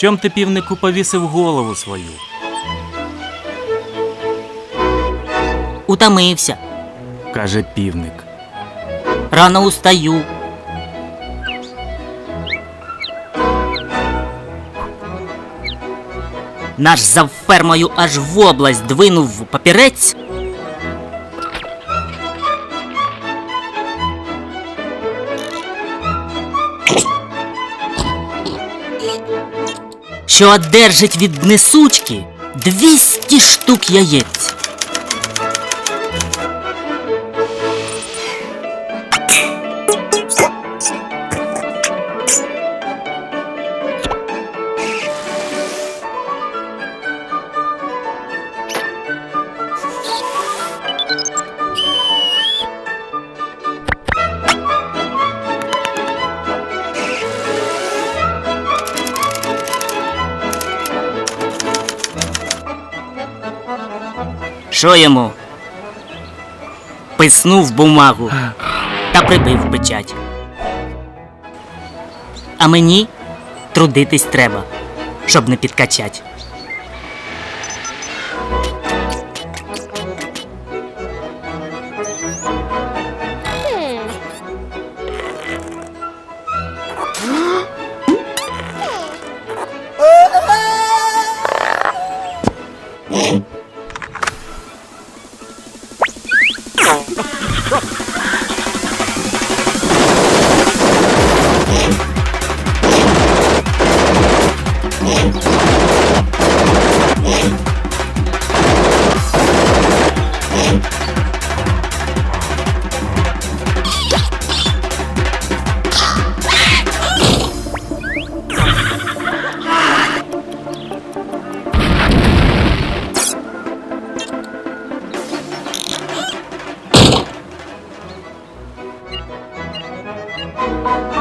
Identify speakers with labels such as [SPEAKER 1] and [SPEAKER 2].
[SPEAKER 1] Чом ти півнику повісив голову свою?
[SPEAKER 2] Утомився.
[SPEAKER 1] каже півник.
[SPEAKER 2] Рано устаю. Наш за фермою аж в область двинув папірець. Що одержить від несучки 200 штук яєць. Що йому? Писнув бумагу та прибив печать. А мені трудитись треба, щоб не підкачать. Thank you.